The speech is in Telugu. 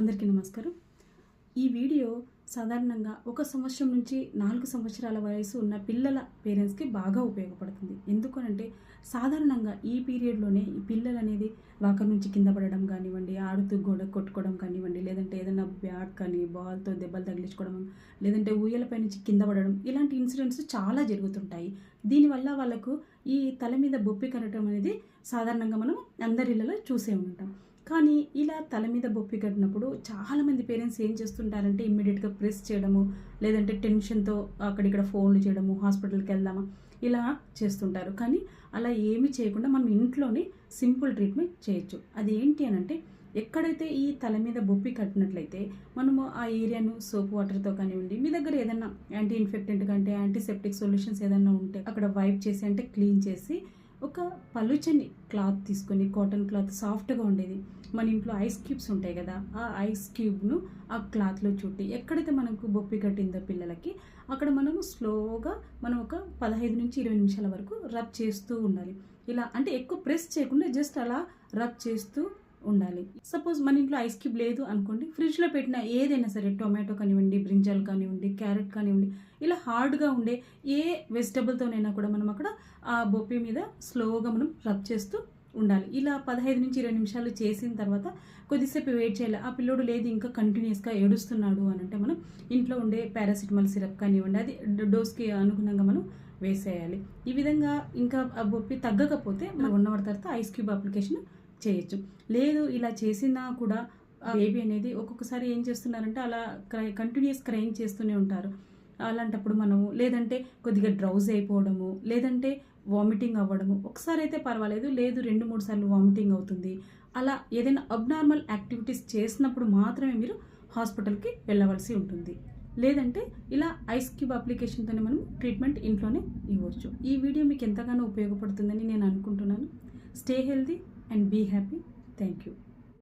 అందరికీ నమస్కారం. ఈ వీడియో సాధారణంగా ఒక సంవత్సరం నుంచి నాలుగు సంవత్సరాల వయసు ఉన్న పిల్లల పేరెంట్స్కి బాగా ఉపయోగపడుతుంది. ఎందుకనంటే సాధారణంగా ఈ పీరియడ్లోనే ఈ పిల్లలు అనేది వాకర్ నుంచి కింద పడడం కానివ్వండి ఆడుతూ గోడ కొట్టుకోవడం కానివ్వండి లేదంటే ఏదైనా బ్యాట్ కానీ బాల్తో దెబ్బలు తగిలించుకోవడం లేదంటే ఊయలపై నుంచి కింద పడడం ఇలాంటి ఇన్సిడెంట్స్ చాలా జరుగుతుంటాయి. దీనివల్ల వాళ్ళకు ఈ తల మీద బొప్పి కనటం అనేది సాధారణంగా మనం అందరిళ్ళలో చూసే ఉంటాం. కానీ ఇలా తల మీద బొప్పి కట్టినప్పుడు చాలామంది పేరెంట్స్ ఏం చేస్తుంటారంటే ఇమ్మీడియట్గా ప్రెస్ చేయడము లేదంటే టెన్షన్తో అక్కడిక్కడ ఫోన్లు చేయడము హాస్పిటల్కి వెళ్దామా ఇలా చేస్తుంటారు. కానీ అలా ఏమి చేయకుండా మనం ఇంట్లోనే సింపుల్ ట్రీట్మెంట్ చేయొచ్చు. అది ఏంటి అని అంటే ఎక్కడైతే ఈ తల మీద బొప్పి కట్టినట్లయితే మనము ఆ ఏరియాను సోప్ వాటర్తో కానివ్వండి మీ దగ్గర ఏదైనా యాంటీ ఇన్ఫెక్టెంట్ కంటే యాంటీసెప్టిక్ సొల్యూషన్స్ ఏదైనా ఉంటే అక్కడ వైప్ చేసి అంటే క్లీన్ చేసి ఒక పలుచని క్లాత్ తీసుకొని కాటన్ క్లాత్ సాఫ్ట్గా ఉండేది. మన ఇంట్లో ఐస్ క్యూబ్స్ ఉంటాయి కదా ఆ ఐస్ క్యూబ్ను ఆ క్లాత్లో చుట్టి ఎక్కడైతే మనకు బొప్పి కట్టిందో పిల్లలకి అక్కడ మనము స్లోగా మనం ఒక పదహైదు నుంచి ఇరవై నిమిషాల వరకు రబ్ చేస్తూ ఉండాలి. ఇలా అంటే ఎక్కువ ప్రెస్ చేయకుండా జస్ట్ అలా రబ్ చేస్తూ ఉండాలి. సపోజ్ మన ఇంట్లో ఐస్ క్యూబ్ లేదు అనుకోండి ఫ్రిడ్జ్లో పెట్టిన ఏదైనా సరే టొమాటో కానివ్వండి బ్రింజాల్ కానివ్వండి క్యారెట్ కానివ్వండి ఇలా హార్డ్గా ఉండే ఏ వెజిటబుల్తోనైనా కూడా మనం అక్కడ ఆ బొప్పి మీద స్లోగా మనం రబ్ చేస్తూ ఉండాలి. ఇలా పదహైదు నుంచి ఇరవై నిమిషాలు చేసిన తర్వాత కొద్దిసేపు వెయిట్ చేయాలి. ఆ పిల్లోడు లేదు ఇంకా కంటిన్యూస్గా ఏడుస్తున్నాడు అని అంటే మనం ఇంట్లో ఉండే పారాసిటమాల్ సిరప్ కానివ్వండి అది డోస్కి అనుగుణంగా మనం వేసేయాలి. ఈ విధంగా ఇంకా ఆ బొప్పి తగ్గకపోతే మనం వన్ అవర్ తర్వాత ఐస్ క్యూబ్ అప్లికేషన్ చేయొచ్చు. లేదు ఇలా చేసినా కూడా బేబీ అనేది ఒక్కొక్కసారి ఏం చేస్తున్నారంటే అలా క్రై కంటిన్యూస్ క్రైమ్ చేస్తూనే ఉంటారు. అలాంటప్పుడు మనము లేదంటే కొద్దిగా డ్రౌజ్ అయిపోవడము లేదంటే వామిటింగ్ అవ్వడము ఒకసారి అయితే పర్వాలేదు లేదు రెండు మూడు సార్లు వామిటింగ్ అవుతుంది. అలా ఏదైనా అబ్నార్మల్ యాక్టివిటీస్ చేసినప్పుడు మాత్రమే మీరు హాస్పిటల్కి వెళ్ళవలసి ఉంటుంది. లేదంటే ఇలా ఐస్ క్యూబ్ అప్లికేషన్తోనే మనం ట్రీట్మెంట్ ఇంట్లోనే ఇవ్వచ్చు. ఈ వీడియో మీకు ఎంతగానో ఉపయోగపడుతుందని నేను అనుకుంటున్నాను. Stay healthy and be happy. Thank you.